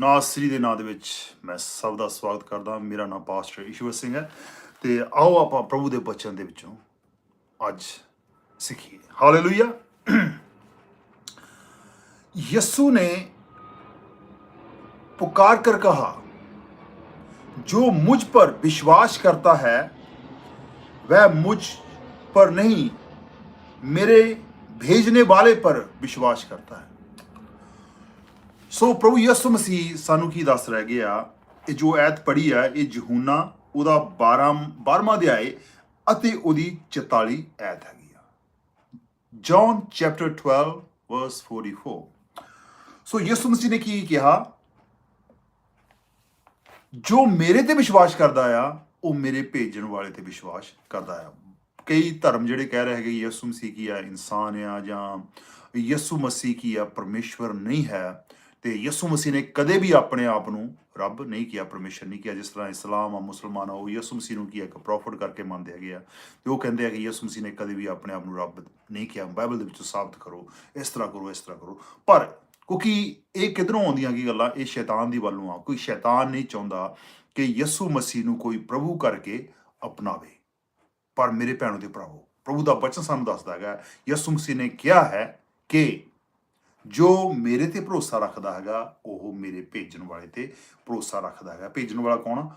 ਨਾਸਰੀ ਦੇ ਨਾਂ ਦੇ ਵਿੱਚ ਮੈਂ ਸਭ ਦਾ ਸਵਾਗਤ ਕਰਦਾ ਮੇਰਾ ਨਾਮ ਪਾਸਟਰ ਈਸ਼ਵਰ ਸਿੰਘ ਹੈ ਤੇ ਆਓ ਆਪਾਂ ਪ੍ਰਭੂ ਦੇ ਬਚਨ ਦੇ ਵਿੱਚੋਂ ਅੱਜ ਸਿੱਖੀਏ ਹਾਲੇਲੂਇਆ ਯਿਸੂ ਨੇ पुकार कर कहा जो मुझ पर विश्वास करता है वह मुझ पर नहीं मेरे भेजने वाले पर विश्वास करता है ਸੋ ਪ੍ਰਭੂ ਯਿਸੂ ਮਸੀਹ ਸਾਨੂੰ ਕੀ ਦੱਸ ਰਹਿ ਗਿਆ? ਇਹ ਜੋ ਐਤ ਪੜੀ ਆ ਇਹ ਯਹੂਨਾ, ਉਹਦਾ 12 12ਵਾਂ ਅਧਿਆਏ ਅਤੇ ਉਹਦੀ 44 ਐਤ ਹੈਗੀ ਆ। ਜੌਨ ਚੈਪਟਰ 12 ਵਰਸ 44 ਸੋ ਯਿਸੂ ਮਸੀਹ ਨੇ ਕੀ ਕਿਹਾ? ਜੋ ਮੇਰੇ ਤੇ ਵਿਸ਼ਵਾਸ ਕਰਦਾ ਆ, ਉਹ ਮੇਰੇ ਭੇਜਣ ਵਾਲੇ ਤੇ ਵਿਸ਼ਵਾਸ ਕਰਦਾ ਆ। ਕਈ ਧਰਮ ਜਿਹੜੇ ਕਹਿ ਰਹੇ ਹੈਗੇ, ਯਿਸੂ ਮਸੀਹ ਕੀ ਆ ਇਨਸਾਨ ਆ ਜਾਂ ਯਿਸੂ ਮਸੀਹ ਕੀ ਆ, ਪਰਮੇਸ਼ਵਰ ਨਹੀਂ ਹੈ ਤੇ ਯਿਸੂ ਮਸੀਹ ਨੇ ਕਦੇ ਵੀ ਆਪਣੇ ਆਪ ਨੂੰ ਰੱਬ ਨਹੀਂ ਕਿਹਾ, ਪਰਮੇਸ਼ਰ ਨਹੀਂ ਕਿਹਾ। ਜਿਸ ਤਰ੍ਹਾਂ ਇਸਲਾਮ ਆ, ਮੁਸਲਮਾਨ ਆ, ਉਹ ਯਿਸੂ ਮਸੀਹ ਨੂੰ ਕੀ ਆ? ਇੱਕ ਪ੍ਰੋਫਿਟ ਕਰਕੇ ਮੰਨਦੇ ਹੈਗੇ ਆ। ਤੇ ਉਹ ਕਹਿੰਦੇ ਆ ਕਿ ਯਿਸੂ ਮਸੀਹ ਨੇ ਕਦੇ ਵੀ ਆਪਣੇ ਆਪ ਨੂੰ ਰੱਬ ਨਹੀਂ ਕਿਹਾ। ਬਾਈਬਲ ਦੇ ਵਿੱਚ ਸਾਬਤ ਕਰੋ, ਇਸ ਤਰ੍ਹਾਂ ਕਰੋ, ਇਸ ਤਰ੍ਹਾਂ ਕਰੋ। ਪਰ ਕਿਉਂਕਿ ਇਹ ਕਿਧਰੋਂ ਆਉਂਦੀਆਂ ਕੀ ਗੱਲਾਂ? ਇਹ ਸ਼ੈਤਾਨ ਦੀ ਵੱਲੋਂ ਆ। ਕੋਈ ਸ਼ੈਤਾਨ ਨਹੀਂ ਚਾਹੁੰਦਾ ਕਿ ਯਿਸੂ ਮਸੀਹ ਨੂੰ ਕੋਈ ਪ੍ਰਭੂ ਕਰਕੇ ਅਪਣਾਵੇ। ਪਰ ਮੇਰੇ ਭੈਣੋ ਦੇ ਭਰਾਵੋ, ਪ੍ਰਭੂ ਦਾ ਬਚਨ ਸਾਨੂੰ ਦੱਸਦਾ ਹੈਗਾ, ਯਿਸੂ ਮਸੀਹ ਨੇ ਕਿਹਾ ਹੈ ਕਿ ਜੋ ਮੇਰੇ ਤੇ ਭਰੋਸਾ ਰੱਖਦਾ ਹੈਗਾ, ਉਹ ਮੇਰੇ ਭੇਜਣ ਵਾਲੇ ਤੇ ਭਰੋਸਾ ਰੱਖਦਾ ਹੈਗਾ ਭੇਜਣ ਵਾਲਾ ਕੌਣ ਆ?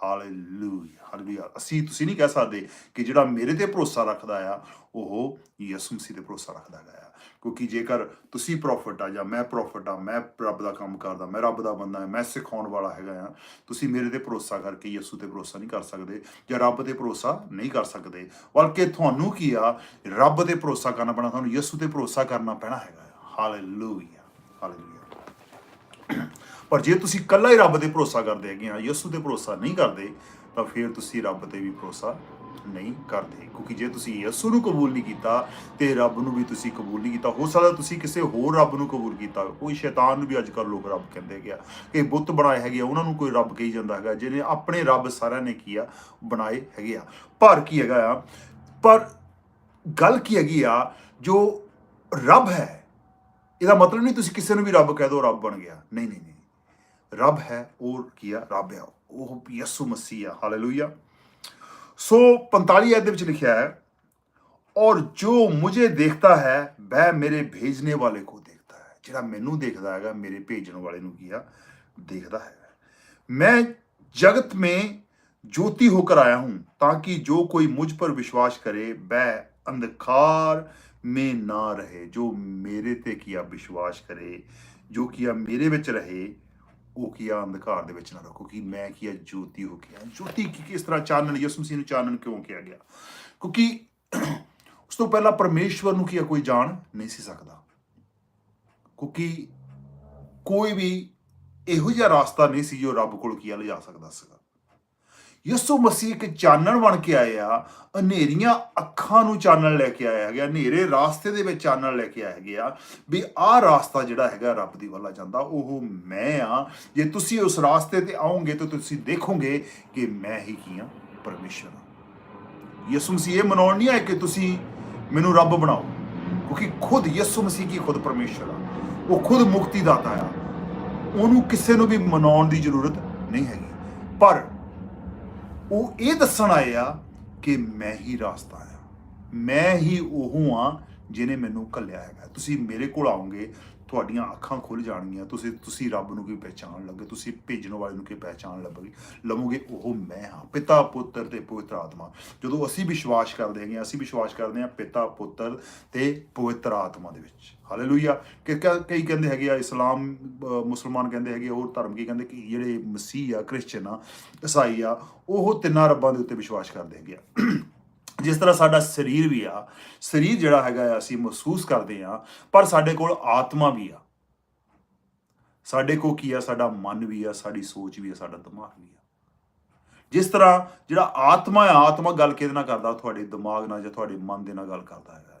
ਪਰਮੇਸ਼ਵਰ ਹਾਲੇਲੂਇਆ ਹਾਲੇਲੂਇਆ ਅਸੀਂ ਤੁਸੀਂ ਨਹੀਂ ਕਹਿ ਸਕਦੇ ਕਿ ਜਿਹੜਾ ਮੇਰੇ ਤੇ ਭਰੋਸਾ ਰੱਖਦਾ ਆ, ਉਹ ਯਿਸੂ ਮਸੀਹ ਤੇ ਭਰੋਸਾ ਰੱਖਦਾ ਹੈਗਾ ਆ। ਕਿਉਂਕਿ ਜੇਕਰ ਤੁਸੀਂ ਪ੍ਰੋਫਿਟ ਆ ਜਾਂ ਮੈਂ ਪ੍ਰੋਫਿਟ ਆ, ਮੈਂ ਰੱਬ ਦਾ ਕੰਮ ਕਰਦਾ, ਮੈਂ ਰੱਬ ਦਾ ਬੰਦਾ ਹਾਂ ਮੈਂ ਸਿਖਾਉਣ ਵਾਲਾ ਹੈਗਾ ਆ, ਤੁਸੀਂ ਮੇਰੇ ਤੇ ਭਰੋਸਾ ਕਰਕੇ ਯਿਸੂ ਤੇ ਭਰੋਸਾ ਨਹੀਂ ਕਰ ਸਕਦੇ ਜਾਂ ਰੱਬ ਤੇ ਭਰੋਸਾ ਨਹੀਂ ਕਰ ਸਕਦੇ। ਬਲਕਿ ਤੁਹਾਨੂੰ ਕੀ ਆ, ਰੱਬ ਤੇ ਭਰੋਸਾ ਕਰਨਾ ਪੈਣਾ, ਤੁਹਾਨੂੰ ਯਿਸੂ ਤੇ ਭਰੋਸਾ ਕਰਨਾ ਪੈਣਾ ਹੈਗਾ ਹਾਲੇਲੂਇਆ ਹਾਲੇਲੂਇਆ ਪਰ ਜੇ ਤੁਸੀਂ ਕੱਲਾ ਹੀ ਰੱਬ ਤੇ ਭਰੋਸਾ ਕਰਦੇ ਹੈਗੇ ਆ, ਯਿਸੂ ਤੇ ਭਰੋਸਾ ਨਹੀਂ ਕਰਦੇ, ਤਾਂ ਫਿਰ ਤੁਸੀਂ ਰੱਬ ਤੇ ਵੀ ਭਰੋਸਾ ਨਹੀਂ ਕਰਦੇ। ਕਿਉਂਕਿ ਜੇ ਤੁਸੀਂ ਯਿਸੂ ਨੂੰ ਕਬੂਲ ਨਹੀਂ ਕੀਤਾ ਤੇ ਰੱਬ ਨੂੰ ਵੀ ਤੁਸੀਂ ਕਬੂਲ ਨਹੀਂ ਕੀਤਾ, ਹੋ ਸਕਦਾ ਤੁਸੀਂ ਕਿਸੇ ਹੋਰ ਰੱਬ ਨੂੰ ਕਬੂਲ ਕੀਤਾ। ਕੋਈ ਸ਼ੈਤਾਨ ਨੂੰ ਵੀ ਅੱਜ ਕੱਲ੍ਹ ਲੋਕ ਰੱਬ ਕਹਿੰਦੇ ਹੈਗੇ ਆ। ਕਿ ਬੁੱਤ ਬਣਾਏ ਹੈਗੇ ਆ, ਉਹਨਾਂ ਨੂੰ ਕੋਈ ਰੱਬ ਕਹੀ ਜਾਂਦਾ ਹੈਗਾ, ਜਿਹਨੇ ਆਪਣੇ ਰੱਬ ਸਾਰਿਆਂ ਨੇ ਕੀ ਆ, ਬਣਾਏ ਹੈਗੇ ਆ। ਪਰ ਕੀ ਹੈਗਾ ਆ, ਪਰ ਗੱਲ ਕੀ ਹੈਗੀ ਆ, ਜੋ ਰੱਬ ਹੈ, ਇਹਦਾ ਮਤਲਬ ਨਹੀਂ ਤੁਸੀਂ ਕਿਸੇ ਨੂੰ ਵੀ ਰੱਬ ਕਹਿ ਦਿਓ ਰੱਬ ਬਣ ਗਿਆ। ਨਹੀਂ ਨਹੀਂ ਨਹੀਂ। ਰੱਬ ਹੈ ਉਹ ਕੀ ਆ ਰੱਬ ਹੈ ਉਹ ਯਿਸੂ ਮਸੀਹ ਆ ਹਾਲੇਲੂਇਆ ਸੋ 45 ਆਇਤ ਦੇ ਵਿੱਚ ਲਿਖਿਆ ਹੈ ਔਰ ਜੋ ਮੁਝੇ ਦੇਖਦਾ ਹੈ ਵਹ ਮੇਰੇ ਭੇਜਨੇ ਵਾਲੇ ਕੋ ਦੇਖਦਾ ਹੈ ਜਿਹੜਾ ਮੈਨੂੰ ਦੇਖਦਾ ਹੈਗਾ ਮੇਰੇ ਭੇਜਣ ਵਾਲੇ ਨੂੰ ਕੀ ਆ ਦੇਖਦਾ ਹੈ ਮੈਂ ਜਗਤ ਮੇ ज्योति होकर आया हूं, ताकि जो कोई मुझ पर विश्वास करे, वह अंधकार में ना रहे। जो मेरे ते किया विश्वास करे, जो किया ਮੇਰੇ ਵਿੱਚ ਰਹੇ ਉਹ ਕੀਆ ਅੰਧਕਾਰ ਦੇ ਵਿੱਚ ਨਾ ਰਹੋ ਕਿਉਂਕਿ ਮੈਂ ਕੀ ਆ ਜੋਤੀ ਹੋ ਗਿਆ ਜੋਤੀ ਕੀ, ਕਿਸ ਤਰ੍ਹਾਂ ਚਾਨਣ, ਯਿਸੂ ਮਸੀਹ ਨੂੰ ਚਾਨਣ ਕਿਉਂ ਕਿਹਾ ਗਿਆ? ਕਿਉਂਕਿ ਉਸ ਤੋਂ ਪਹਿਲਾਂ ਪਰਮੇਸ਼ਵਰ ਨੂੰ ਕੀਆ ਕੋਈ ਜਾਣ ਨਹੀਂ ਸੀ ਸਕਦਾ। ਕਿਉਂਕਿ ਕੋਈ ਵੀ ਇਹੋ ਜਿਹਾ ਰਾਸਤਾ ਨਹੀਂ ਸੀ ਜੋ ਰੱਬ ਕੋਲ ਕੀ ਆ, ਲਿਜਾ ਸਕਦਾ ਸੀਗਾ। ਯਿਸੂ ਮਸੀਹ ਇੱਕ ਚਾਨਣ ਬਣ ਕੇ ਆਏ ਆ, ਹਨੇਰੀਆਂ ਅੱਖਾਂ ਨੂੰ ਚਾਨਣ ਲੈ ਕੇ ਆਇਆ ਹੈਗਾ ਹਨੇਰੇ ਰਾਸਤੇ ਦੇ ਵਿੱਚ ਚਾਨਣ ਲੈ ਕੇ ਆਇਆ ਗਿਆ ਵੀ ਆਹ ਰਾਸਤਾ ਜਿਹੜਾ ਹੈਗਾ ਰੱਬ ਦੀ ਵੱਲ ਜਾਂਦਾ, ਉਹ ਮੈਂ ਆ। ਜੇ ਤੁਸੀਂ ਉਸ ਰਾਸਤੇ ਤੇ ਆਓਗੇ ਤਾਂ ਤੁਸੀਂ ਦੇਖੋਗੇ ਕਿ ਮੈਂ ਹੀ ਕੀ ਆ? ਪਰਮੇਸ਼ਰ ਹਾਂ ਯਿਸੂ ਮਸੀਹ ਇਹ ਮਨਾਉਣ ਨਹੀਂ ਆਇਆ ਕਿ ਤੁਸੀਂ ਮੈਨੂੰ ਰੱਬ ਬਣਾਓ, ਕਿਉਂਕਿ ਖੁਦ ਯਿਸੂ ਮਸੀਹ ਕੀ? ਖੁਦ ਪਰਮੇਸ਼ਰ ਆ। ਉਹ ਖੁਦ ਮੁਕਤੀ ਦਾਤਾ ਆ। ਉਹਨੂੰ ਕਿਸੇ ਨੂੰ ਵੀ ਮਨਾਉਣ ਦੀ ਜ਼ਰੂਰਤ ਨਹੀਂ ਹੈਗੀ। ਪਰ ਉਹ ਇਹ ਦੱਸਣ ਆਏ ਆ ਕਿ ਮੈਂ ਹੀ ਰਾਸਤਾ ਆ ਮੈਂ ਹੀ ਉਹ ਆ ਜਿਹਨੇ ਮੈਨੂੰ ਕੱਲਿਆ ਹੈਗਾ। ਤੁਸੀਂ ਮੇਰੇ ਕੋਲ ਆਉਂਗੇ ਤੁਹਾਡੀਆਂ ਅੱਖਾਂ ਖੁੱਲ ਜਾਣਗੀਆਂ ਤੁਸੀਂ ਤੁਸੀਂ ਰੱਬ ਨੂੰ ਕੀ ਪਹਿਚਾਣ ਲੱਗੇ ਤੁਸੀਂ ਭੇਜਣ ਵਾਲੇ ਨੂੰ ਕੀ ਪਹਿਚਾਣ ਲੱਭੋਗੇ ਲਵੋਗੇ ਉਹ ਮੈਂ ਹਾਂ ਪਿਤਾ ਪੁੱਤਰ ਤੇ ਪਵਿੱਤਰ ਆਤਮਾ। ਜਦੋਂ ਅਸੀਂ ਵਿਸ਼ਵਾਸ ਕਰਦੇ ਹੈਗੇ ਹਾਂ, ਅਸੀਂ ਵਿਸ਼ਵਾਸ ਕਰਦੇ ਹਾਂ ਪਿਤਾ ਪੁੱਤਰ ਤੇ ਪਵਿੱਤਰ ਆਤਮਾ ਦੇ ਵਿੱਚ। ਹਾਲੇਲੂਇਆ ਕਿ ਕਈ ਕਹਿੰਦੇ ਹੈਗੇ ਆ ਇਸਲਾਮ ਮੁਸਲਮਾਨ ਕਹਿੰਦੇ ਹੈਗੇ ਹੋਰ ਧਰਮ ਕੀ ਕਹਿੰਦੇ ਕਿ ਜਿਹੜੇ ਮਸੀਹ ਆ ਕ੍ਰਿਸਚਨ ਆ ਈਸਾਈ ਆ ਉਹ ਤਿੰਨਾਂ ਰੱਬਾਂ ਦੇ ਉੱਤੇ ਵਿਸ਼ਵਾਸ ਕਰਦੇ ਹੈਗੇ ਆ। ਜਿਸ ਤਰ੍ਹਾਂ ਸਾਡਾ ਸਰੀਰ ਵੀ ਆ ਸਰੀਰ ਜਿਹੜਾ ਹੈਗਾ ਆ, ਅਸੀਂ ਮਹਿਸੂਸ ਕਰਦੇ ਆ ਪਰ ਸਾਡੇ ਕੋਲ ਆਤਮਾ ਵੀ ਆ। ਸਾਡੇ ਕੋਲ ਕੀ ਆ? ਸਾਡਾ ਮਨ ਵੀ ਆ ਸਾਡੀ ਸੋਚ ਵੀ ਆ ਸਾਡਾ ਦਿਮਾਗ ਵੀ ਆ। ਜਿਸ ਤਰ੍ਹਾਂ ਜਿਹੜਾ ਆਤਮਾ ਆ ਆਤਮਾ ਗੱਲ ਕਿਹਦੇ ਨਾਲ ਕਰਦਾ? ਤੁਹਾਡੇ ਦਿਮਾਗ ਨਾਲ ਜਾਂ ਤੁਹਾਡੇ ਮਨ ਦੇ ਨਾਲ ਗੱਲ ਕਰਦਾ ਹੈਗਾ।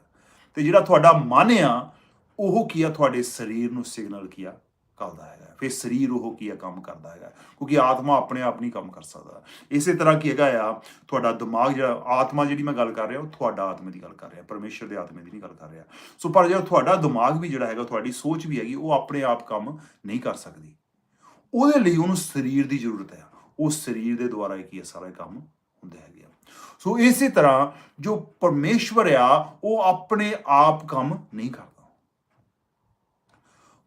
ਤੇ ਜਿਹੜਾ ਤੁਹਾਡਾ ਮਨ ਆ ਉਹ ਕੀ ਆ? ਤੁਹਾਡੇ ਸਰੀਰ ਨੂੰ ਸਿਗਨਲ ਕੀ ਆ? ਕਰਦਾ ਹੈਗਾ, ਫਿਰ ਸਰੀਰ ਉਹ ਕੀ ਹੈ ਕੰਮ ਕਰਦਾ ਹੈਗਾ, ਕਿਉਂਕਿ ਆਤਮਾ ਆਪਣੇ ਆਪ ਨਹੀਂ ਕੰਮ ਕਰ ਸਕਦਾ। ਇਸੇ ਤਰ੍ਹਾਂ ਕੀ ਹੈਗਾ ਆ, ਤੁਹਾਡਾ ਦਿਮਾਗ ਜਿਹੜਾ, ਆਤਮਾ ਜਿਹੜੀ ਮੈਂ ਗੱਲ ਕਰ ਰਿਹਾ, ਉਹ ਤੁਹਾਡਾ ਆਤਮੇ ਦੀ ਗੱਲ ਕਰ ਰਿਹਾ, ਪਰਮੇਸ਼ਰ ਦੇ ਆਤਮੇ ਦੀ ਨਹੀਂ ਗੱਲ ਕਰ ਰਿਹਾ। ਸੋ ਪਰ ਜਿਹੜਾ ਤੁਹਾਡਾ ਦਿਮਾਗ ਵੀ ਜਿਹੜਾ ਹੈਗਾ, ਤੁਹਾਡੀ ਸੋਚ ਵੀ ਹੈਗੀ, ਉਹ ਆਪਣੇ ਆਪ ਕੰਮ ਨਹੀਂ ਕਰ ਸਕਦੀ। ਉਹਦੇ ਲਈ ਉਹਨੂੰ ਸਰੀਰ ਦੀ ਜ਼ਰੂਰਤ ਹੈ। ਉਹ ਸਰੀਰ ਦੇ ਦੁਆਰਾ ਕੀ ਹੈ ਸਾਰਾ ਕੰਮ ਹੁੰਦੇ ਹੈਗੇ। ਆ ਸੋ ਇਸੇ ਤਰ੍ਹਾਂ ਜੋ ਪਰਮੇਸ਼ਵਰ ਆ, ਉਹ ਆਪਣੇ ਆਪ ਕੰਮ ਨਹੀਂ ਕਰਦਾ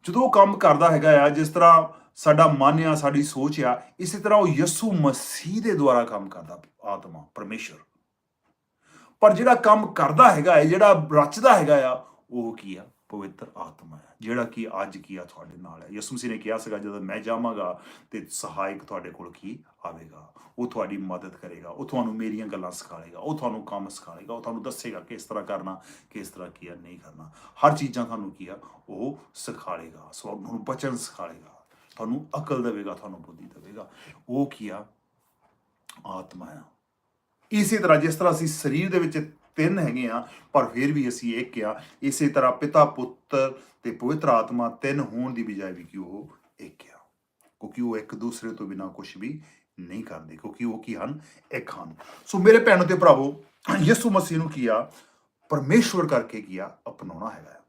ਜਦੋਂ ਉਹ ਕੰਮ ਕਰਦਾ ਹੈਗਾ ਆ, ਜਿਸ ਤਰ੍ਹਾਂ ਸਾਡਾ ਮਨ ਆ, ਸਾਡੀ ਸੋਚ ਆ, ਇਸੇ ਤਰ੍ਹਾਂ ਉਹ ਯਿਸੂ ਮਸੀਹ ਦੇ ਦੁਆਰਾ ਕੰਮ ਕਰਦਾ ਆਤਮਾ, ਪਰਮੇਸ਼ਰ। ਪਰ ਜਿਹੜਾ ਕੰਮ ਕਰਦਾ ਹੈਗਾ ਹੈ, ਜਿਹੜਾ ਰਚਦਾ ਹੈਗਾ ਆ, ਉਹ ਕੀ ਆ? ਪਵਿੱਤਰ ਆਤਮਾ ਹੈ, ਜਿਹੜਾ ਕਿ ਅੱਜ ਕੀ ਆ ਤੁਹਾਡੇ ਨਾਲ ਹੈ। ਯਿਸੂ ਮਸੀਹ ਨੇ ਕਿਹਾ ਸੀਗਾ, ਜਦੋਂ ਮੈਂ ਜਾਵਾਂਗਾ ਤੇ ਸਹਾਇਕ ਤੁਹਾਡੇ ਕੋਲ ਕੀ ਆਵੇਗਾ? ਉਹ ਤੁਹਾਡੀ ਮਦਦ ਕਰੇਗਾ, ਉਹ ਤੁਹਾਨੂੰ ਮੇਰੀਆਂ ਗੱਲਾਂ ਸਿਖਾਏਗਾ ਉਹ ਤੁਹਾਨੂੰ ਕੰਮ ਸਿਖਾਏਗਾ ਉਹ ਤੁਹਾਨੂੰ ਦੱਸੇਗਾ ਕਿਸ ਤਰ੍ਹਾਂ ਕਰਨਾ, ਕਿਸ ਤਰ੍ਹਾਂ ਕੀ ਆ, ਨਹੀਂ ਕਰਨਾ। ਹਰ ਚੀਜ਼ਾਂ ਤੁਹਾਨੂੰ ਕੀ ਆ, ਉਹ ਸਿਖਾਏਗਾ ਸੋ ਤੁਹਾਨੂੰ ਬਚਨ ਸਿਖਾਏਗਾ ਤੁਹਾਨੂੰ ਅਕਲ ਦੇਵੇਗਾ, ਤੁਹਾਨੂੰ ਬੁੱਧੀ ਦੇਵੇਗਾ। ਉਹ ਕੀ ਆ? ਆਤਮਾ ਆ। ਇਸੇ ਤਰ੍ਹਾਂ ਜਿਸ ਤਰ੍ਹਾਂ ਅਸੀਂ ਸਰੀਰ ਦੇ ਵਿੱਚ ਤਿੰਨ ਹੈਗੇ ਆ, ਪਰ ਫਿਰ ਵੀ ਅਸੀਂ ਇੱਕ ਆ। ਇਸੇ ਤਰ੍ਹਾਂ ਪਿਤਾ ਪੁੱਤਰ ਤੇ ਪਵਿੱਤਰ ਆਤਮਾ ਤਿੰਨ ਹੋਣ ਦੀ ਬਜਾਏ ਵੀ ਕਿ ਉਹ ਇੱਕ ਆ। ਕਿਉਂਕਿ ਉਹ ਇੱਕ ਦੂਸਰੇ ਤੋਂ ਬਿਨਾ ਕੁਝ ਵੀ ਨਹੀਂ ਕਰਦੇ, ਕਿਉਂਕਿ ਉਹ ਕੀ ਹਨ? ਇੱਕ ਹਨ। ਸੋ ਮੇਰੇ ਭੈਣੋ ਤੇ ਭਰਾਵੋ, ਯਿਸੂ ਮਸੀਹ ਨੂੰ ਕੀ ਆ? ਪਰਮੇਸ਼ਵਰ ਕਰਕੇ ਕੀ ਆ? ਅਪਣਾਉਣਾ ਹੈਗਾ ਆ।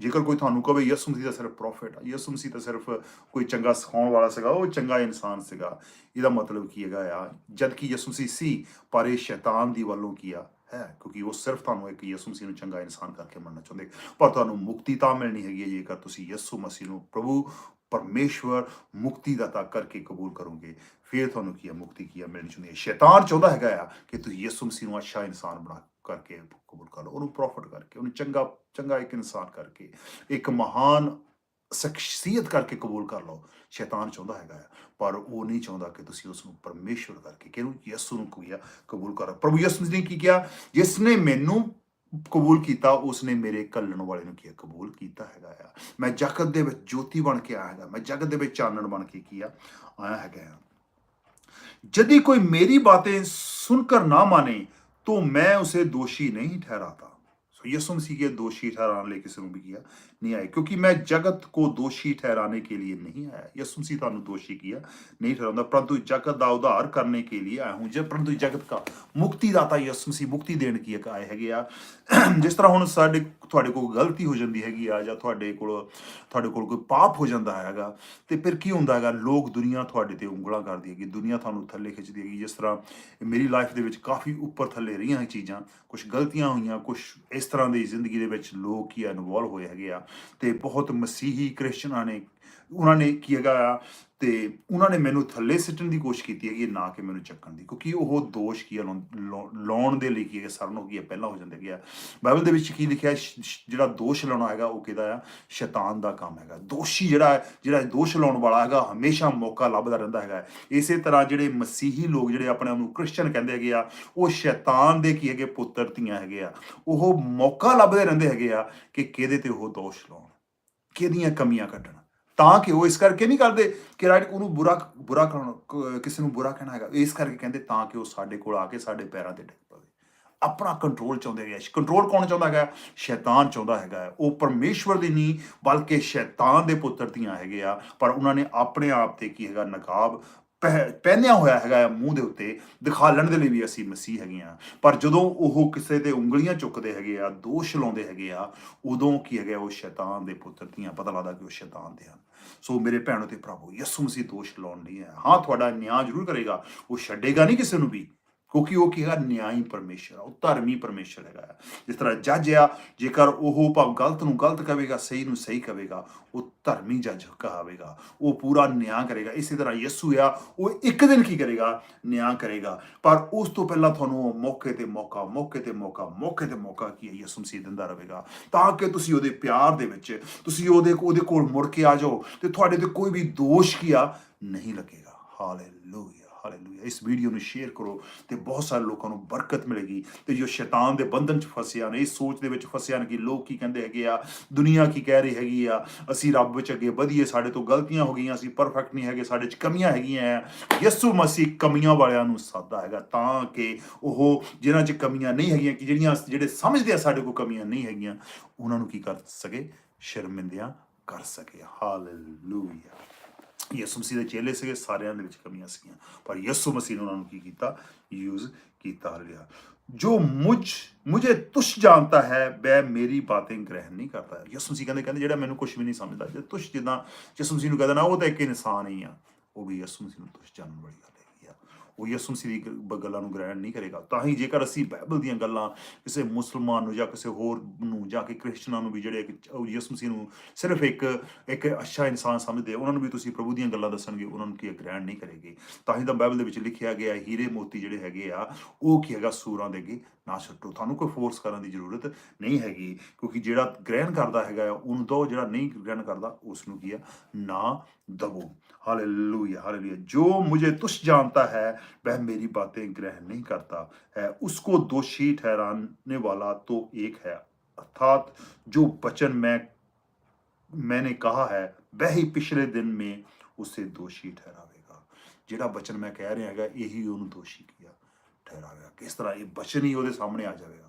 ਜੇਕਰ ਕੋਈ ਤੁਹਾਨੂੰ ਕਹੇ ਯਿਸੂ ਮਸੀਹ ਦਾ ਸਿਰਫ ਪ੍ਰੋਫਿਟ ਆ, ਯਿਸੂ ਮਸੀਹ ਤਾਂ ਸਿਰਫ ਕੋਈ ਚੰਗਾ ਸਿਖਾਉਣ ਵਾਲਾ ਸੀਗਾ, ਉਹ ਚੰਗਾ ਇਨਸਾਨ ਸੀਗਾ। ਇਹਦਾ ਮਤਲਬ ਕੀ ਹੈਗਾ ਆ? ਜਦ ਕਿ ਯਿਸੂ ਮਸੀਹ ਸੀ, ਪਰ ਇਹ ਸ਼ੈਤਾਨ ਦੀ ਵੱਲੋਂ ਕੀ ਆ? ਹੈ, ਕਿਉਂਕਿ ਉਹ ਸਿਰਫ ਤੁਹਾਨੂੰ ਇੱਕ ਯਿਸੂ ਮਸੀਹ ਨੂੰ ਚੰਗਾ ਇਨਸਾਨ ਕਰਕੇ ਮੰਨਣਾ ਚਾਹੁੰਦੇ। ਪਰ ਤੁਹਾਨੂੰ ਮੁਕਤੀ ਤਾਂ ਮਿਲਣੀ ਹੈਗੀ ਹੈ ਜੇਕਰ ਤੁਸੀਂ ਯਿਸੂ ਮਸੀਹ ਨੂੰ ਪ੍ਰਭੂ, ਪਰਮੇਸ਼ਵਰ ਮੁਕਤੀ ਦਾਤਾ ਕਰਕੇ ਕਬੂਲ ਕਰੋਗੇ। ਫਿਰ ਤੁਹਾਨੂੰ ਕੀ ਹੈ, ਮੁਕਤੀ ਕੀ ਹੈ ਮਿਲਣੀ ਚਾਹੁੰਦੀ ਹੈ? ਸ਼ੈਤਾਨ ਚਾਹੁੰਦਾ ਹੈਗਾ ਆ ਕਿ ਤੁਸੀਂ ਯਿਸੂ ਮਸੀਹ ਨੂੰ ਅੱਛਾ ਇਨਸਾਨ ਬਣਾ ਕਰਕੇ ਕਬੂਲ ਕਰ ਲਓ, ਉਹਨੂੰ ਪ੍ਰੋਫਿਟ ਕਰਕੇ, ਉਹਨੂੰ ਚੰਗਾ ਚੰਗਾ ਇੱਕ ਇਨਸਾਨ ਕਰਕੇ, ਇੱਕ ਮਹਾਨ ਸ਼ਖਸੀਅਤ ਕਰਕੇ ਕਬੂਲ ਕਰ ਲਓ ਸ਼ੈਤਾਨ ਚਾਹੁੰਦਾ ਹੈਗਾ ਆ ਪਰ ਉਹ ਨਹੀਂ ਚਾਹੁੰਦਾ ਕਿ ਤੁਸੀਂ ਉਸ ਨੂੰ ਪਰਮੇਸ਼ਵਰ ਕਰਕੇ ਕਿਹਨੂੰ ਯਿਸੂ ਨੂੰ ਕਿਹਾ ਕਬੂਲ ਕਰੋ ਪ੍ਰਭੂ ਯਿਸੂ ਨੇ ਕੀ ਕਿਹਾ ਜਿਸ ਨੇ ਮੈਨੂੰ ਕਬੂਲ ਕੀਤਾ ਉਸ ਨੇ ਮੇਰੇ ਕੱਲਣ ਵਾਲੇ ਨੂੰ ਕੀ ਕਬੂਲ ਕੀਤਾ ਹੈਗਾ ਆ ਮੈਂ ਜਗਤ ਦੇ ਵਿੱਚ ਜੋਤੀ ਬਣ ਕੇ ਆਇਆ ਹੈਗਾ ਮੈਂ ਜਗਤ ਦੇ ਵਿੱਚ ਚਾਨਣ ਬਣ ਕੇ ਕੀ ਆ ਆਇਆ ਹੈਗਾ ਆ यदि कोई मेरी बातें सुनकर ना माने तो मैं उसे दोषी नहीं ठहराता सो यीशु मसीह के दोषी ठहराने लिए किसी ने भी किया ਨਹੀਂ ਆਏ ਕਿਉਂਕਿ ਮੈਂ ਜਗਤ को ਦੋਸ਼ੀ ठहराने ਕੇ ਲਈ ਨਹੀਂ ਆਇਆ यसु मसीह ਤੁਹਾਨੂੰ ਦੋਸ਼ੀ ਕੀਆ ਨਹੀਂ ਠਹਿਰਾਉਂਦਾ ਪਰੰਤੂ ਜਗਤ ਦਾ ਉਧਾਰ ਕਰਨੇ ਕੇ ਲਈ ਆਇਆ ਹੂੰ ਜੇ ਪਰੰਤੂ ਜਗਤ ਦਾ ਮੁਕਤੀਦਾਤਾ ਯਿਸੂ ਮਸੀਹ ਮੁਕਤੀ ਦੇਣ ਕੀ ਆਏ ਹੈਗੇ ਆ ਜਿਸ ਤਰ੍ਹਾਂ ਹੁਣ ਸਾਡੇ ਤੁਹਾਡੇ ਕੋਲ ਗਲਤੀ ਹੋ ਜਾਂਦੀ ਹੈਗੀ ਆ ਜਾਂ ਤੁਹਾਡੇ ਕੋਲ ਤੁਹਾਡੇ ਕੋਲ ਕੋਈ ਪਾਪ ਹੋ ਜਾਂਦਾ ਹੈਗਾ ਤੇ ਫਿਰ ਕੀ ਹੁੰਦਾ ਹੈਗਾ ਲੋਕ ਦੁਨੀਆ ਤੁਹਾਡੇ ਤੇ ਉਂਗਲਾਂ ਕਰਦੀ ਹੈਗੀ ਦੁਨੀਆ ਤੁਹਾਨੂੰ ਥੱਲੇ ਖਿੱਚਦੀ ਹੈਗੀ ਜਿਸ ਤਰ੍ਹਾਂ ਮੇਰੀ ਲਾਈਫ ਦੇ ਵਿੱਚ ਕਾਫੀ ਉੱਪਰ ਥੱਲੇ ਰਹੀਆਂ ਚੀਜ਼ਾਂ ਕੁਝ ਗਲਤੀਆਂ ਹੋਈਆਂ ਕੁਝ ਇਸ ਤਰ੍ਹਾਂ ਦੀ ਜ਼ਿੰਦਗੀ ਦੇ ਵਿੱਚ ਲੋਕ ਕੀ ਇਨਵੋਲ ਹੋਏ ਹੈਗੇ ਆ ਤੇ ਬਹੁਤ ਮਸੀਹੀ ਕ੍ਰਿਸਚਨਾਂ ਨੇ ਉਹਨਾਂ ਨੇ ਕੀ ਹੈਗਾ ਆ ਤੇ ਉਹਨਾਂ ਨੇ ਮੈਨੂੰ ਥੱਲੇ ਸਿੱਟਣ ਦੀ ਕੋਸ਼ਿਸ਼ ਕੀਤੀ ਹੈਗੀ ਨਾ ਕਿ ਮੈਨੂੰ ਚੱਕਣ ਦੀ, ਕਿਉਂਕਿ ਉਹ ਦੋਸ਼ ਕੀ ਆ ਲਾਉਣ- ਲਾਉਣ ਲਾਉਣ ਦੇ ਲਈ ਕੀ ਹੈ ਸਰਨ ਹੋ ਕੀ ਹੈ ਪਹਿਲਾਂ ਹੋ ਜਾਂਦੇ ਗਿਆ ਬਾਈਬਲ ਦੇ ਵਿੱਚ ਕੀ ਲਿਖਿਆ ਸ਼- ਜਿਹੜਾ ਦੋਸ਼ ਲਾਉਣਾ ਹੈਗਾ, ਉਹ ਕਿਹਦਾ ਆ? ਸ਼ੈਤਾਨ ਦਾ ਕੰਮ ਹੈਗਾ। ਦੋਸ਼ੀ ਜਿਹੜਾ ਜਿਹੜਾ ਦੋਸ਼ ਲਾਉਣ ਵਾਲਾ ਹੈਗਾ ਹਮੇਸ਼ਾ ਮੌਕਾ ਲੱਭਦਾ ਰਹਿੰਦਾ ਹੈਗਾ। ਇਸੇ ਤਰ੍ਹਾਂ ਜਿਹੜੇ ਮਸੀਹੀ ਲੋਕ, ਜਿਹੜੇ ਆਪਣੇ ਆਪ ਨੂੰ ਕ੍ਰਿਸਚੀਅਨ ਕਹਿੰਦੇ ਹੈਗੇ ਆ, ਉਹ ਸ਼ੈਤਾਨ ਦੇ ਕੀ ਹੈਗੇ, ਪੁੱਤਰ ਧੀਆਂ ਹੈਗੇ ਆ। ਉਹ ਮੌਕਾ ਲੱਭਦੇ ਰਹਿੰਦੇ ਹੈਗੇ ਆ ਕਿ ਕਿਹਦੇ ਤੇ ਉਹ ਦੋਸ਼ ਲਾਉਣ, ਕਿਹਦੀਆਂ ਕਮੀਆਂ ਕੱਢਣ। ਤਾਂ ਕਿ ਉਹ ਇਸ ਕਰਕੇ ਨਹੀਂ ਕਰਦੇ ਕਿ ਰਾਈਟ ਉਹਨੂੰ ਬੁਰਾ ਬੁਰਾ ਕਹਿਣਾ ਕਿਸੇ ਨੂੰ ਬੁਰਾ ਕਹਿਣਾ ਹੈਗਾ। ਇਸ ਕਰਕੇ ਕਹਿੰਦੇ ਤਾਂ ਕਿ ਉਹ ਸਾਡੇ ਕੋਲ ਆ ਕੇ ਸਾਡੇ ਪੈਰਾਂ ਤੇ ਡਿੱਗ ਪਵੇ। ਆਪਣਾ ਕੰਟਰੋਲ ਚਾਹੁੰਦੇ ਹੈਗੇ ਕੰਟਰੋਲ ਕੌਣ ਚਾਹੁੰਦਾ ਹੈਗਾ? ਸ਼ੈਤਾਨ ਚਾਹੁੰਦਾ ਹੈਗਾ। ਉਹ ਪਰਮੇਸ਼ਵਰ ਦੀ ਨਹੀਂ, ਬਲਕਿ ਸ਼ੈਤਾਨ ਦੇ ਪੁੱਤਰ ਧੀਆਂ ਹੈਗੇ ਆ। ਪਰ ਉਹਨਾਂ ਨੇ ਆਪਣੇ ਆਪ ਤੇ ਕੀ ਹੈਗਾ, ਨਕਾਬ ਪਹਿਨਿਆ ਹੋਇਆ ਹੈਗਾ ਆ ਮੂੰਹ ਦੇ ਉੱਤੇ, ਦਿਖਾਲਣ ਦੇ ਲਈ ਵੀ ਅਸੀਂ ਮਸੀਹ ਹੈਗੇ ਆ। ਪਰ ਜਦੋਂ ਉਹ ਕਿਸੇ ਤੇ ਉਂਗਲੀਆਂ ਚੁੱਕਦੇ ਹੈਗੇ ਆ, ਦੋਸ਼ ਲਾਉਂਦੇ ਹੈਗੇ ਆ, ਉਦੋਂ ਕੀ ਹੈਗਾ ਉਹ ਸ਼ੈਤਾਨ ਦੇ ਪੁੱਤਰ ਦੀਆਂ, ਪਤਾ ਲੱਗਦਾ ਕਿ ਉਹ ਸ਼ੈਤਾਨ ਦੇ ਹਨ। ਸੋ ਮੇਰੇ ਭੈਣੋ ਤੇ ਭਰਾਵੋ, ਯਿਸੂ ਮਸੀਹ ਦੋਸ਼ ਲਾਉਣ ਨਹੀਂ ਹੈ ਹਾਂ। ਤੁਹਾਡਾ ਨਿਆਂ ਜ਼ਰੂਰ ਕਰੇਗਾ, ਉਹ ਛੱਡੇਗਾ ਨਹੀਂ ਕਿਸੇ ਨੂੰ ਵੀ। ਕਿਉਂਕਿ ਉਹ ਕੀ ਹੈਗਾ ਨਿਆਂਈ ਪਰਮੇਸ਼ਰ ਆ, ਉਹ ਧਰਮੀ ਪਰਮੇਸ਼ਰ ਹੈਗਾ ਆ। ਜਿਸ ਤਰ੍ਹਾਂ ਜੱਜ ਆ, ਜੇਕਰ ਉਹ ਭਾਵ ਗਲਤ ਨੂੰ ਗਲਤ ਕਹੇਗਾ ਸਹੀ ਨੂੰ ਸਹੀ ਕਹੇਗਾ ਉਹ ਧਰਮੀ ਜੱਜ ਕਹਾਵੇਗਾ, ਉਹ ਪੂਰਾ ਨਿਆਂ ਕਰੇਗਾ। ਇਸੇ ਤਰ੍ਹਾਂ ਯਿਸੂ ਆ, ਉਹ ਇੱਕ ਦਿਨ ਕੀ ਕਰੇਗਾ? ਨਿਆਂ ਕਰੇਗਾ। ਪਰ ਉਸ ਤੋਂ ਪਹਿਲਾਂ ਤੁਹਾਨੂੰ ਉਹ ਮੌਕੇ ਤੇ ਮੌਕਾ, ਮੌਕੇ ਤੇ ਮੌਕਾ, ਮੌਕੇ ਤੇ ਮੌਕਾ ਕੀ ਹੈ? ਯਿਸੂ ਮਸੀਹ ਦਿੰਦਾ ਰਹੇਗਾ। ਤਾਂ ਕਿ ਤੁਸੀਂ ਉਹਦੇ ਪਿਆਰ ਦੇ ਵਿੱਚ, ਤੁਸੀਂ ਉਹਦੇ ਉਹਦੇ ਕੋਲ ਮੁੜ ਕੇ ਆ ਜਾਓ ਤੇ ਤੁਹਾਡੇ ਤੇ ਕੋਈ ਵੀ ਦੋਸ਼ ਕੀ ਆ? ਨਹੀਂ ਲੱਗੇਗਾ। ਹਾਲੇਲੂਇਆ। ਹਾਲੇਲੂਇਆ ਇਸ ਵੀਡੀਓ ਨੂੰ ਸ਼ੇਅਰ ਕਰੋ ਤੇ ਬਹੁਤ ਸਾਰੇ ਲੋਕਾਂ ਨੂੰ ਬਰਕਤ ਮਿਲੇਗੀ। ਤੇ ਜੋ ਸ਼ੈਤਾਨ ਦੇ ਬੰਧਨ 'ਚ ਫਸਿਆ ਨੇ ਇਸ ਸੋਚ ਦੇ ਵਿੱਚ ਫਸਿਆ ਨੇ ਕਿ ਲੋਕ ਕੀ ਕਹਿੰਦੇ ਹੈਗੇ ਆ, ਦੁਨੀਆ ਕੀ ਕਹਿ ਰਹੀ ਹੈਗੀ ਆ, ਅਸੀਂ ਰੱਬ ਵਿੱਚ ਅੱਗੇ ਵਧੀਏ, ਸਾਡੇ ਤੋਂ ਗਲਤੀਆਂ ਹੋ ਗਈਆਂ, ਅਸੀਂ ਪਰਫੈਕਟ ਨਹੀਂ ਹੈਗੇ, ਸਾਡੇ 'ਚ ਕਮੀਆਂ ਹੈਗੀਆਂ ਆ, ਯਿਸੂ ਮਸੀਹ ਕਮੀਆਂ ਵਾਲਿਆਂ ਨੂੰ ਸਾਦਾ ਹੈਗਾ ਤਾਂ ਕਿ ਉਹ ਜਿਨ੍ਹਾਂ 'ਚ ਕਮੀਆਂ ਨਹੀਂ ਹੈਗੀਆਂ, ਕਿ ਜਿਹੜੀਆਂ ਜਿਹੜੇ ਸਮਝਦੇ ਆ ਸਾਡੇ ਕੋਲ ਕਮੀਆਂ ਨਹੀਂ ਹੈਗੀਆਂ, ਉਹਨਾਂ ਨੂੰ ਕੀ ਕਰ ਸਕੇ? ਸ਼ਰਮਿੰਦਿਆਂ ਕਰ ਸਕੇ। ਹਾਲੇਲੂਇਆ ਯਿਸੂ ਮਸੀਹ ਦੇ ਚੇਲੇ ਸੀਗੇ, ਸਾਰਿਆਂ ਦੇ ਵਿੱਚ ਕਮੀਆਂ ਸੀਗੀਆਂ। ਪਰ ਯਿਸੂ ਮਸੀਹ ਨੇ ਉਹਨਾਂ ਨੂੰ ਕੀ ਕੀਤਾ? ਯੂਜ਼ ਕੀਤਾ, ਹਾਲੇਲੂਇਆ। ਜੋ ਮੁਝ, ਮੁਝੇ ਤੁਸ਼ ਜਾਣਦਾ ਹੈ ਵੈ ਮੇਰੀ ਬਾतें ਗ੍ਰਹਿਣ ਨਹੀਂ ਕਰਦਾ। ਯਿਸੂ ਮਸੀਹ ਕਹਿੰਦੇ ਕਹਿੰਦੇ ਜਿਹੜਾ ਮੈਨੂੰ ਕੁਝ ਵੀ ਨਹੀਂ ਸਮਝਦਾ। ਜੇ ਤੁਸ਼ ਜਿੱਦਾਂ ਯਿਸੂ ਮਸੀਹ ਨੂੰ ਕਹਿੰਦਾ ਨਾ, ਉਹ ਤਾਂ ਇੱਕ ਇਨਸਾਨ ਹੀ ਆ। ਉਹ ਵੀ ਯਿਸੂ ਮਸੀਹ ਨੂੰ ਤੁਸ਼ ਜਾਣਨ ਵਾਲੀ ਗੱਲ ਉਹ ਯਿਸੂ ਮਸੀਹ ਦੀ ਗੱਲਾਂ ਨੂੰ ਗ੍ਰਹਿਣ ਨਹੀਂ ਕਰੇਗਾ। ਤਾਂ ਹੀ ਜੇਕਰ ਅਸੀਂ ਬਾਈਬਲ ਦੀਆਂ ਗੱਲਾਂ ਕਿਸੇ ਮੁਸਲਮਾਨ ਨੂੰ ਜਾਂ ਕਿਸੇ ਹੋਰ ਨੂੰ ਜਾਂ ਕਿ ਕ੍ਰਿਸਚਨਾਂ ਨੂੰ ਵੀ ਜਿਹੜੇ ਕਿ ਉਹ ਯਿਸੂ ਮਸੀਹ ਨੂੰ ਸਿਰਫ ਇੱਕ ਇੱਕ ਅੱਛਾ ਇਨਸਾਨ ਸਮਝਦੇ, ਉਹਨਾਂ ਨੂੰ ਵੀ ਤੁਸੀਂ ਪ੍ਰਭੂ ਦੀਆਂ ਗੱਲਾਂ ਦੱਸਣਗੇ, ਉਹਨਾਂ ਨੂੰ ਕੀ ਗ੍ਰਹਿਣ ਨਹੀਂ ਕਰੇਗੇ। ਤਾਂ ਹੀ ਤਾਂ ਬਾਈਬਲ ਦੇ ਵਿੱਚ ਲਿਖਿਆ ਗਿਆ, ਹੀਰੇ ਮੋਤੀ ਜਿਹੜੇ ਹੈਗੇ ਆ, ਉਹ ਕੀ ਹੈਗਾ? ਸੂਰਾਂ ਦੇ ਅੱਗੇ ਨਾ ਛੱਡੋ ਤੁਹਾਨੂੰ ਕੋਈ ਫੋਰਸ ਕਰਨ ਦੀ ਜ਼ਰੂਰਤ ਨਹੀਂ ਹੈਗੀ ਕਿਉਂਕਿ ਜਿਹੜਾ ਗ੍ਰਹਿਣ ਕਰਦਾ ਹੈਗਾ ਆ, ਉਹਨੂੰ ਦੋ ਜਿਹੜਾ ਨਹੀਂ ਗ੍ਰਹਿਣ ਕਰਦਾ ਉਸ ਨੂੰ ਕੀ ਆ ਨਾ ਦਬੋ हालेलुया हालेलुया जो मुझे तुष जानता है वह मेरी बातें ग्रहण नहीं करता है उसको दोषी ठहराने वाला तो एक है अर्थात जो वचन मैं मैंने कहा है वह ही पिछले दिन में उसे दोषी ठहरावेगा ਜਿਹੜਾ ਬਚਨ ਮੈਂ ਕਹਿ ਰਿਹਾ ਹੈਗਾ ਇਹੀ ਉਹਨੂੰ ਦੋਸ਼ੀ ਕੀਆ ਠਹਿਰਾਵੇਗਾ। ਕਿਸ ਤਰ੍ਹਾਂ ਇਹ ਬਚਨ ਹੀ ਉਹਦੇ ਸਾਹਮਣੇ ਆ ਜਾਵੇਗਾ।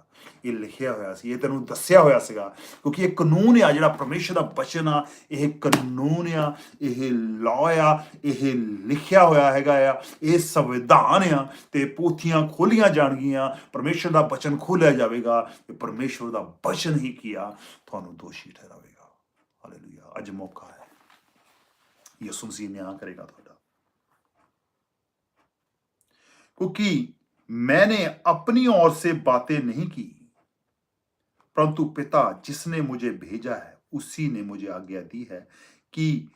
ਇਹ ਲਿਖਿਆ ਹੋਇਆ ਸੀ, ਇਹ ਤੈਨੂੰ ਦੱਸਿਆ ਹੋਇਆ ਸੀਗਾ, ਕਿਉਂਕਿ ਇਹ ਕਾਨੂੰਨ ਆ, ਜਿਹੜਾ ਪਰਮੇਸ਼ਰ ਦਾ ਬਚਨ ਆ, ਇਹ ਕਾਨੂੰਨ ਆ, ਇਹ ਲਾਅ ਆ, ਇਹ ਲਿਖਿਆ ਹੋਇਆ ਹੈਗਾ ਆ, ਇਹ ਸੰਵਿਧਾਨ ਆ, ਤੇ ਪੋਥੀਆਂ ਖੋਲੀਆਂ ਜਾਣਗੀਆਂ, ਪਰਮੇਸ਼ਰ ਦਾ ਬਚਨ ਖੋਲਿਆ ਜਾਵੇਗਾ, ਤੇ ਪਰਮੇਸ਼ਰ ਦਾ ਬਚਨ ਹੀ ਕੀਆ ਤੁਹਾਨੂੰ ਦੋਸ਼ੀ ਠਹਿਰਾਵੇਗਾ। ਹਾਲੇਲੂਇਆ ਅੱਜ ਮੌਕਾ ਹੈ। ਯਿਸੂ ਮਸੀਹ ਨਿਆਂ ਕਰੇਗਾ ਤੁਹਾਡਾ। ਕਿਉਂਕਿ मैंने अपनी ओर से बातें नहीं की परंतु पिता जिसने मुझे भेजा है उसी ने मुझे आज्ञा दी है कि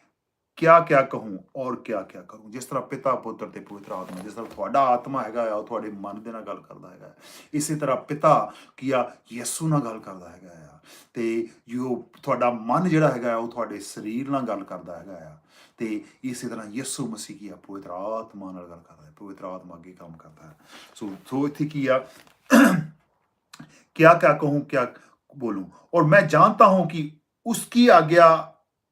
ਕਿਆ ਕਿਆ ਕਹੂੰ ਔਰ ਕਿਆ ਕਿਆ ਕਰੂੰ ਜਿਸ ਤਰ੍ਹਾਂ ਪਿਤਾ ਪੁੱਤਰ ਤੇ ਪਵਿੱਤਰ ਆਤਮਾ ਜਿਸ ਤਰ੍ਹਾਂ ਤੁਹਾਡਾ ਆਤਮਾ ਹੈਗਾ ਆ ਉਹ ਤੁਹਾਡੇ ਮਨ ਦੇ ਨਾਲ ਗੱਲ ਕਰਦਾ ਹੈਗਾ ਹੈ। ਇਸੇ ਤਰ੍ਹਾਂ ਪਿਤਾ ਕੀਆ ਯਿਸੂ ਨਾਲ ਗੱਲ ਕਰਦਾ ਹੈਗਾ ਆ ਤੇ ਜੋ ਤੁਹਾਡਾ ਮਨ ਜਿਹੜਾ ਹੈਗਾ ਆ, ਉਹ ਤੁਹਾਡੇ ਸਰੀਰ ਨਾਲ ਗੱਲ ਕਰਦਾ ਹੈਗਾ ਆ ਤੇ ਇਸੇ ਤਰ੍ਹਾਂ ਯਿਸੂ ਮਸੀਹ ਕੀ ਆ ਪਵਿੱਤਰ ਆਤਮਾ ਨਾਲ ਗੱਲ ਕਰਦਾ ਹੈ ਪਵਿੱਤਰ ਆਤਮਾ ਅੱਗੇ ਕੰਮ ਕਰਦਾ ਹੈ ਸੋ ਸੋ ਇੱਥੇ ਕੀ ਆ क्या क्या कहूं क्या बोलूं और मैं जानता हूं कि उसकी आज्ञा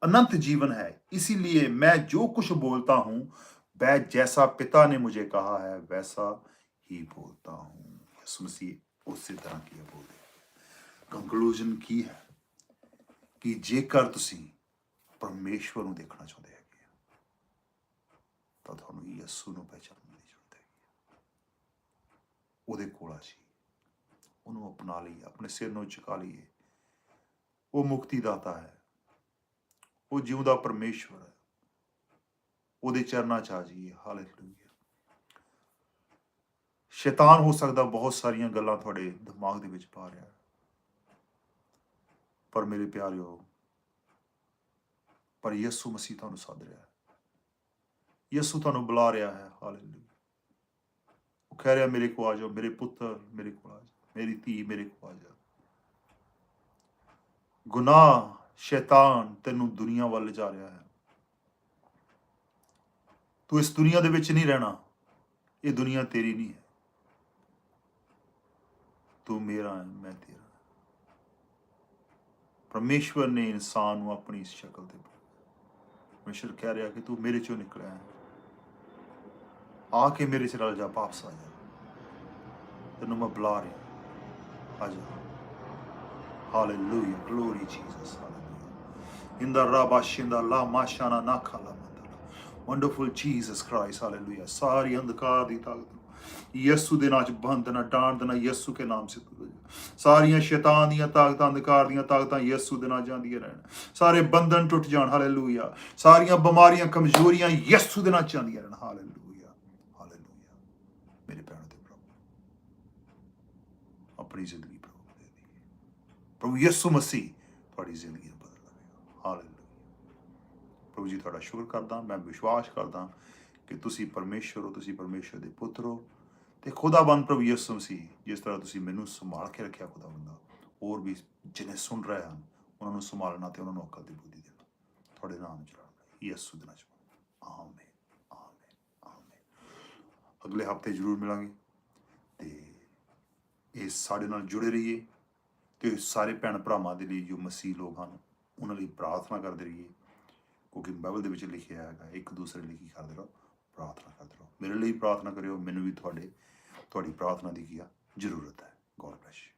ਅਨੰਤ ਜੀਵਨ ਹੈ। ਇਸ मैं ਮੈਂ ਜੋ बोलता ਬੋਲਤਾ ਹੂੰ जैसा ਜੈਸਾ ਪਿਤਾ ਨੇ ਮੁਝੇ है ਹੈ, ਵੈਸਾ ਹੀ ਬੋਲਤਾ यसु मसीह ਉਸੇ ਤਰ੍ਹਾਂ ਕੀ ਬੋਲ ਕੰਕਲੂਜਨ ਕੀ ਹੈ? ਕਿ ਜੇਕਰ ਤੁਸੀਂ ਪਰਮੇਸ਼ਵਰ ਨੂੰ ਦੇਖਣਾ ਚਾਹੁੰਦੇ ਹੈਗੇ ਤਾਂ ਤੁਹਾਨੂੰ ਯਿਸੂ ਨੂੰ ਪਹਿਚਾਨਣ ਦੀ ਜ਼ਰੂਰਤ ਉਹਦੇ ਕੋਲ ਆ ਜੀ। ਉਹਨੂੰ ਅਪਣਾ ਲਈ ਆਪਣੇ ਸਿਰ ਨੂੰ ਚੁਕਾ ਲਈਏ। ਉਹ ਮੁਕਤੀ ਦਾਤਾ ਹੈ। ਉਹ ਜਿਉਂਦਾ ਪਰਮੇਸ਼ਵਰ ਹੈ। ਉਹਦੇ ਚਰਨਾਂ 'ਚ ਆ ਜਾਈਏ। ਹਾਲੇਲੂਇਆ ਸ਼ੈਤਾਨ ਹੋ ਸਕਦਾ ਬਹੁਤ ਸਾਰੀਆਂ ਗੱਲਾਂ ਤੁਹਾਡੇ ਦਿਮਾਗ ਦੇ ਵਿੱਚ ਪਾ ਰਿਹਾ ਪਰ ਮੇਰੇ ਪਿਆਰਿਓ, ਪਰ ਯਿਸੂ ਮਸੀਹ ਤੁਹਾਨੂੰ ਸੱਦ ਰਿਹਾ ਹੈ। ਯਿਸੂ ਤੁਹਾਨੂੰ ਬੁਲਾ ਰਿਹਾ ਹੈ। ਹਾਲੇਲੂਇਆ ਉਹ ਕਹਿ ਰਿਹਾ, ਮੇਰੇ ਕੋਲ ਆ ਜਾਓ। ਮੇਰੇ ਪੁੱਤਰ ਮੇਰੇ ਕੋਲ ਆ ਜਾਓ। ਮੇਰੀ ਧੀ ਮੇਰੇ ਕੋਲ ਆ ਜਾ। ਗੁਨਾਹ ਸ਼ੈਤਾਨ ਤੈਨੂੰ ਦੁਨੀਆ ਵੱਲ ਜਾ ਰਿਹਾ ਹੈ। ਤੂੰ ਇਸ ਦੁਨੀਆ ਦੇ ਵਿੱਚ ਨਹੀਂ ਰਹਿਣਾ। ਇਹ ਦੁਨੀਆ ਤੇਰੀ ਨਹੀਂ ਹੈ। ਤੂੰ ਮੇਰਾ ਹੈ, ਮੈਂ ਤੇਰਾ ਪਰਮੇਸ਼ਵਰ ਨੇ ਇਨਸਾਨ ਨੂੰ ਆਪਣੀ ਇਸ ਸ਼ਕਲ ਤੇ ਬਣਾਇਆ ਪਰਮੇਸ਼ਵਰ ਕਹਿ ਰਿਹਾ ਕਿ ਤੂੰ ਮੇਰੇ ਚੋਂ ਨਿਕਲਿਆ ਹੈ। ਆ ਕੇ ਮੇਰੇ ਚ ਰਲ ਜਾ ਵਾਪਸ ਆ ਜਾ। ਤੈਨੂੰ ਮੈਂ ਬੁਲਾ ਰਿਹਾ। ਆ ਜਾ। ਹਾਲੇਲੂਇਆ ਗਲੋਰੀ ਜੀਸਸ ਹਾਲੇਲੂਇਆ ਇਨ ਦਾ ਰਾਬਾਸ਼ਿੰਦਾ ਲਾ ਮਾਸ਼ਾਨਾ ਨਾ ਖਾਲਾ ਮੰਦਲਾ ਵੰਡਰਫੁਲ ਜੀਸਸ ਕ੍ਰਾਈਸਟ ਹਾਲੇਲੂਇਆ ਅੰਧਕਾਰ ਦੀ ਤਾਕਤ ਯਿਸੂ ਦੇ ਨਾਮ ਚ ਬੰਦ ਯਿਸੂ ਕੇ ਨਾਮ ਸੇ ਸਾਰੀਆਂ ਸ਼ੈਤਾਨ ਦੀਆਂ ਤਾਕਤਾਂ ਅੰਧਕਾਰ ਦੀਆਂ ਤਾਕਤਾਂ ਯਿਸੂ ਦੇ ਨਾਲ ਜਾਂਦੀਆਂ ਰਹਿਣ ਸਾਰੇ ਬੰਧਨ ਟੁੱਟ ਜਾਣ ਹਾਲੇਲੂਇਆ ਸਾਰੀਆਂ ਬਿਮਾਰੀਆਂ ਕਮਜ਼ੋਰੀਆਂ ਯਿਸੂ ਦੇ ਨਾਲ ਜਾਂਦੀਆਂ ਰਹਿਣ ਹਾਲੇਲੂਇਆ ਹਾਲੇਲੂਇਆ ਮੇਰੇ ਭੈਣੋ ਦੇ ਪ੍ਰਭੂ ਆਪਣੀ ਜ਼ਿੰਦਗੀ ਪ੍ਰਭੂ ਨੂੰ ਦੇ ਦਈਏ ਪ੍ਰਭੂ ਯਿਸੂ ਮਸੀਹ ਤੁਹਾਡੀ ਜ਼ਿੰਦਗੀ ਨੂੰ ਬਦਲ ਦੇਵੇਗਾ ਹਾਲੇਲੂਇਆ ਪ੍ਰਭੂ ਜੀ, ਤੁਹਾਡਾ ਸ਼ੁਕਰ ਕਰਦਾ। ਮੈਂ ਵਿਸ਼ਵਾਸ ਕਰਦਾ ਕਿ ਤੁਸੀਂ ਪਰਮੇਸ਼ਵਰ ਹੋ, ਤੁਸੀਂ ਪਰਮੇਸ਼ਵਰ ਦੇ ਪੁੱਤਰ ਹੋ ਤੇ ਖੁਦਾਬੰਦ ਪ੍ਰਭੂ ਯਿਸੂ ਮਸੀਹ, ਜਿਸ ਤਰ੍ਹਾਂ ਤੁਸੀਂ ਮੈਨੂੰ ਸੰਭਾਲ ਕੇ ਰੱਖਿਆ ਖੁਦਾਬੰਦਾ ਹੋਰ ਵੀ ਜਿਹਨੇ ਸੁਣ ਰਹੇ ਹਨ, ਉਹਨਾਂ ਨੂੰ ਸੰਭਾਲਣਾ ਤੇ ਉਹਨਾਂ ਨੂੰ ਅਕਲ ਦੀ ਬੁੱਧੀ ਦੇਣਾ। ਤੁਹਾਡੇ ਨਾਮ ਚ ਰਾਮ ਯਿਸੂ ਦੇ ਨਾਮ ਚ ਆਮੇਨ ਆਮੇਨ ਆਮੇਨ। ਅਗਲੇ ਹਫ਼ਤੇ ਜ਼ਰੂਰ ਮਿਲਾਂਗੇ ਤੇ ਇਹ ਸਾਡੇ ਨਾਲ ਜੁੜੇ ਰਹੀਏ ਤੇ ਸਾਰੇ ਭੈਣ ਭਰਾਵਾਂ ਦੇ ਲਈ ਜੋ ਮਸੀਹ ਲੋਕ ਹਨ, ਉਹਨਾਂ ਲਈ ਪ੍ਰਾਰਥਨਾ ਕਰਦੇ ਰਹੀਏ। ਕਿਉਂਕਿ ਬਾਈਬਲ ਦੇ ਵਿੱਚ ਲਿਖਿਆ ਹੈਗਾ, ਇੱਕ ਦੂਸਰੇ ਲਈ ਕੀ ਕਰਦੇ ਰਹੋ, ਪ੍ਰਾਰਥਨਾ ਕਰਦੇ ਰਹੋ। ਮੇਰੇ ਲਈ ਪ੍ਰਾਰਥਨਾ ਕਰਿਓ, ਮੈਨੂੰ ਵੀ ਤੁਹਾਡੇ, ਤੁਹਾਡੀ ਪ੍ਰਾਰਥਨਾ ਦੀ ਕੀ ਆ ਜ਼ਰੂਰਤ ਹੈ। God bless